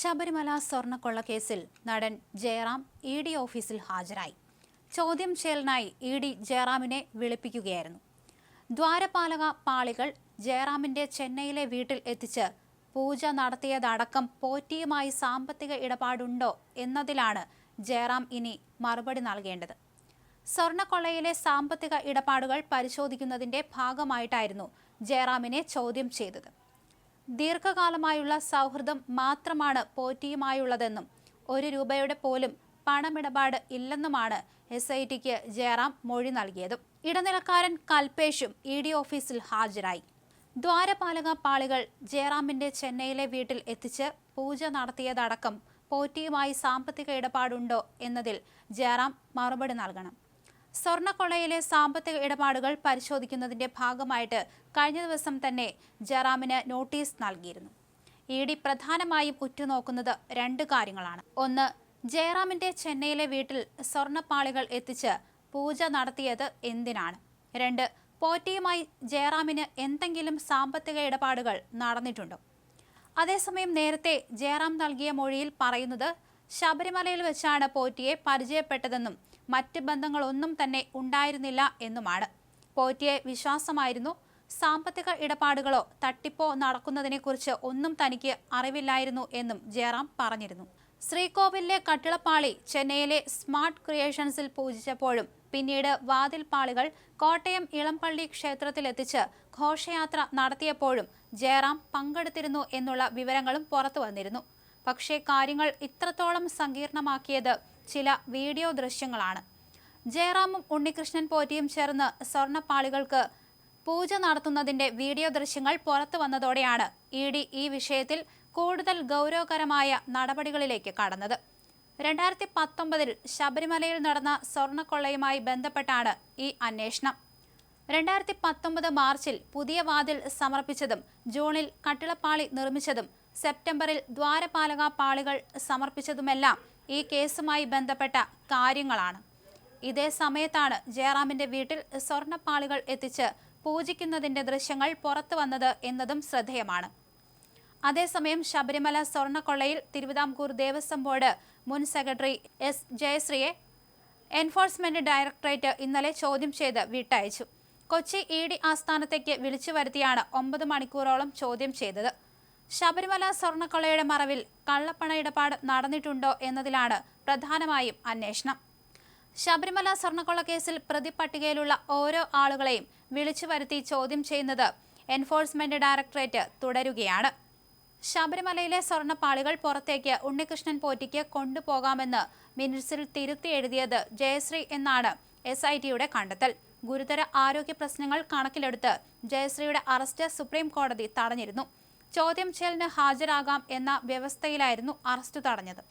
ശബരിമല കേസിൽ നടൻ Jayaram E D ഓഫീസിൽ ഹാജരായി. ചോദ്യം ചെയ്യലിനായി ഇ ഡി ജയറാമിനെ വിളിപ്പിക്കുകയായിരുന്നു. ദ്വാരപാലക പാളികൾ ജയറാമിന്റെ ചെന്നൈയിലെ വീട്ടിൽ എത്തിച്ച് പൂജ നടത്തിയതടക്കം പോറ്റിയുമായി സാമ്പത്തിക ഇടപാടുണ്ടോ എന്നതിലാണ് ജയറാം ഇനി മറുപടി നൽകേണ്ടത്. സ്വർണക്കൊള്ളയിലെ സാമ്പത്തിക ഇടപാടുകൾ പരിശോധിക്കുന്നതിന്റെ ഭാഗമായിട്ടായിരുന്നു ജയറാമിനെ ചോദ്യം ചെയ്തത്. ദീർഘകാലമായുള്ള സൗഹൃദം മാത്രമാണ് പോറ്റിയുമായുള്ളതെന്നും ഒരു രൂപയുടെ പോലും പണമിടപാട് ഇല്ലെന്നുമാണ് എസ് ഐ ടിക്ക് ജയറാം മൊഴി നൽകിയത്. ഇടനിലക്കാരൻ കൽപേഷും ഇ ഡി ഓഫീസിൽ ഹാജരായി. ദ്വാരപാലക പാളികൾ ജയറാമിന്റെ ചെന്നൈയിലെ വീട്ടിൽ എത്തിച്ച് പൂജ നടത്തിയതടക്കം പോറ്റിയുമായി സാമ്പത്തിക ഇടപാടുണ്ടോ എന്നതിൽ ജയറാം മറുപടി നൽകണം. സ്വർണക്കൊള്ളയിലെ സാമ്പത്തിക ഇടപാടുകൾ പരിശോധിക്കുന്നതിന്റെ ഭാഗമായിട്ട് കഴിഞ്ഞ ദിവസം തന്നെ ജറാമിന് നോട്ടീസ് നൽകിയിരുന്നു. ഇ ഡി പ്രധാനമായും ഉറ്റുനോക്കുന്നത് രണ്ട് കാര്യങ്ങളാണ്. ഒന്ന് ജയറാമിന്റെ ചെന്നൈയിലെ വീട്ടിൽ സ്വർണപ്പാളികൾ എത്തിച്ച് പൂജ നടത്തിയത് എന്തിനാണ്? രണ്ട് പോറ്റിയുമായി ജയറാമിന് എന്തെങ്കിലും സാമ്പത്തിക ഇടപാടുകൾ നടന്നിട്ടുണ്ടോ? അതേസമയം നേരത്തെ ജയറാം നൽകിയ മൊഴിയിൽ പറയുന്നത് ശബരിമലയിൽ വെച്ചാണ് പോറ്റിയെ പരിചയപ്പെട്ടതെന്നും മറ്റ് ബന്ധങ്ങളൊന്നും തന്നെ ഉണ്ടായിരുന്നില്ല എന്നുമാണ്. പോറ്റിയെ വിശ്വാസമായിരുന്നു. സാമ്പത്തിക ഇടപാടുകളോ തട്ടിപ്പോ നടക്കുന്നതിനെക്കുറിച്ച് ഒന്നും തനിക്ക് അറിവില്ലായിരുന്നു എന്നും ജയറാം പറഞ്ഞിരുന്നു. ശ്രീകോവിലിലെ കട്ടിളപ്പാളി ചെന്നൈയിലെ സ്മാർട്ട് ക്രിയേഷൻസിൽ പൂജിച്ചപ്പോഴും പിന്നീട് വാതിൽപ്പാളികൾ കോട്ടയം ഇളംപള്ളി ക്ഷേത്രത്തിലെത്തിച്ച് ഘോഷയാത്ര നടത്തിയപ്പോഴും ജയറാം പങ്കെടുത്തിരുന്നു എന്നുള്ള വിവരങ്ങളും പുറത്തു വന്നിരുന്നു. പക്ഷേ കാര്യങ്ങൾ ഇത്രത്തോളം സങ്കീർണമാക്കിയത് ചില വീഡിയോ ദൃശ്യങ്ങളാണ്. ജയറാമും ഉണ്ണികൃഷ്ണൻ പോറ്റിയും ചേർന്ന് സ്വർണപ്പാളികൾക്ക് പൂജ നടത്തുന്നതിന്റെ വീഡിയോ ദൃശ്യങ്ങൾ പുറത്തു വന്നതോടെയാണ് ഇ ഡി ഈ വിഷയത്തിൽ കൂടുതൽ ഗൗരവകരമായ നടപടികളിലേക്ക് കടന്നത്. രണ്ടായിരത്തി പത്തൊമ്പതിൽ ശബരിമലയിൽ നടന്ന സ്വർണക്കൊള്ളയുമായി ബന്ധപ്പെട്ടാണ് ഈ അന്വേഷണം. രണ്ടായിരത്തി പത്തൊമ്പത് മാർച്ചിൽ പുതിയ വാതിൽ സമർപ്പിച്ചതും ജൂണിൽ കട്ടിളപ്പാളി നിർമ്മിച്ചതും സെപ്റ്റംബറിൽ ദ്വാരപാലക പാളികൾ സമർപ്പിച്ചതുമെല്ലാം ഈ കേസുമായി ബന്ധപ്പെട്ട കാര്യങ്ങളാണ്. ഇതേ സമയത്താണ് ജയറാമിന്റെ വീട്ടിൽ സ്വർണപ്പാളികൾ എത്തിച്ച് പൂജിക്കുന്നതിന്റെ ദൃശ്യങ്ങൾ പുറത്തു വന്നത് എന്നതും ശ്രദ്ധേയമാണ്. അതേസമയം ശബരിമല സ്വർണക്കൊള്ളയിൽ തിരുവിതാംകൂർ ദേവസ്വം ബോർഡ് മുൻ സെക്രട്ടറി എസ് ജയശ്രീയെ എൻഫോഴ്സ്മെന്റ് ഡയറക്ടറേറ്റ് ഇന്നലെ ചോദ്യം ചെയ്ത് വിട്ടയച്ചു. കൊച്ചി ഇ ഡി ആസ്ഥാനത്തേക്ക് വിളിച്ചു വരുത്തിയാണ് ഒമ്പത് മണിക്കൂറോളം ചോദ്യം ചെയ്തത്. ശബരിമല സ്വർണക്കൊള്ളയുടെ മറവിൽ കള്ളപ്പണ ഇടപാട് നടന്നിട്ടുണ്ടോ എന്നതിലാണ് പ്രധാനമായും അന്വേഷണം. ശബരിമല സ്വർണക്കൊള്ള കേസിൽ പ്രതിപട്ടികയിലുള്ള ഓരോ ആളുകളെയും വിളിച്ചു വരുത്തി ചോദ്യം ചെയ്യുന്നത് എൻഫോഴ്സ്മെന്റ് ഡയറക്ടറേറ്റ് തുടരുകയാണ്. ശബരിമലയിലെ സ്വർണപ്പാളികൾ പുറത്തേക്ക് ഉണ്ണികൃഷ്ണൻ പോറ്റിക്ക് കൊണ്ടുപോകാമെന്ന് മിനിറ്റ്സിൽ തിരുത്തി എഴുതിയത് ജയശ്രീ എന്നാണ് എസ് ഐ ടിയുടെ കണ്ടെത്തൽ. ഗുരുതര ആരോഗ്യ പ്രശ്നങ്ങൾ കണക്കിലെടുത്ത് ജയശ്രീയുടെ അറസ്റ്റ് സുപ്രീം കോടതി തടഞ്ഞിരുന്നു. ചോദ്യം ചെയ്യലിന് ഹാജരാകാം എന്ന വ്യവസ്ഥയിലായിരുന്നു അറസ്റ്റ് തടഞ്ഞത്